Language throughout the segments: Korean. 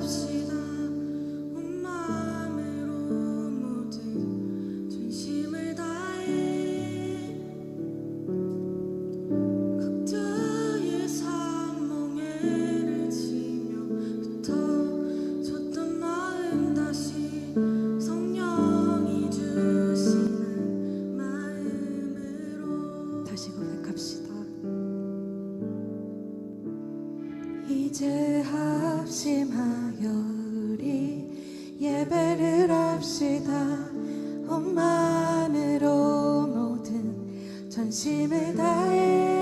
of sin. 합심하여 우리 예배를 합시다. 온 마음으로 모든 전심을 다해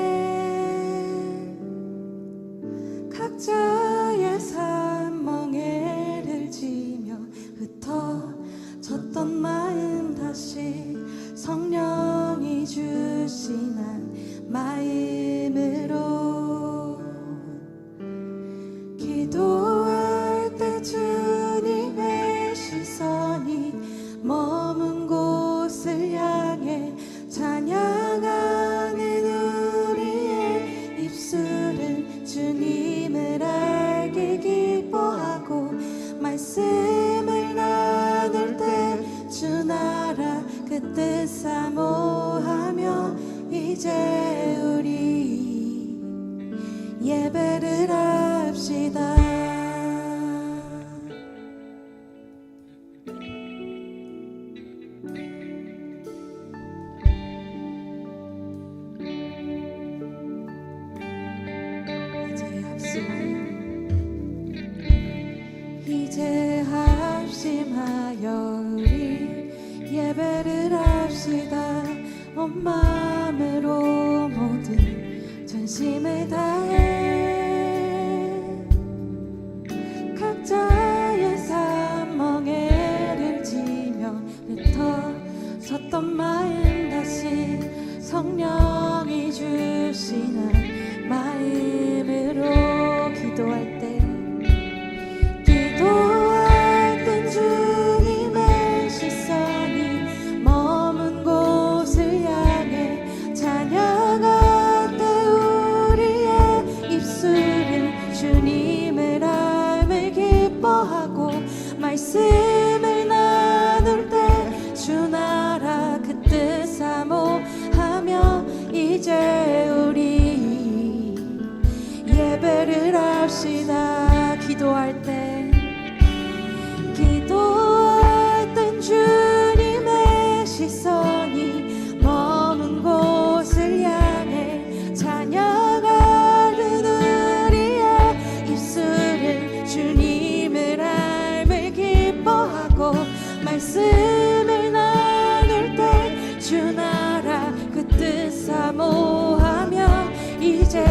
각자의 삶 멍에를 지며 흩어졌던 마음 다시 성령이 주시는 마음으로 기도할 때 주님의 시선이 머문 곳을 향해 찬양하는 우리의 입술은 주님을 알게 기뻐하고 말씀을 나눌 때 주 나라 그뜻 사모하며 이제 우리 예배 온 마음으로 모든 전심을 다해 말씀을 나눌 때 주 나라 그 뜻 사모하며 이제 우리 예배를 합시다. 기도할 때 기도할 땐주 사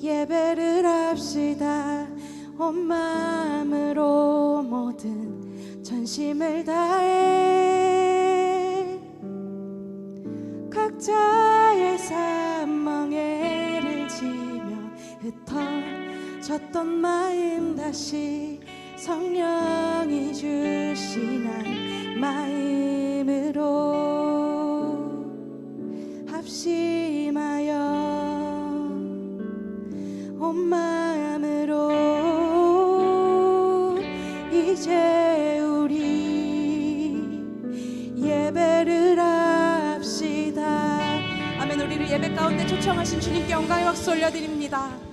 예배를 합시다. 온 마음으로 모든 전심을 다해. 각자의 삶 멍에를 지며 흩어졌던 마음 다시 성령이 주시는 마음 온 마음으로 이제 우리 예배를 합시다. 아멘. 우리를 예배 가운데 초청하신 주님께 영광의 박수 올려드립니다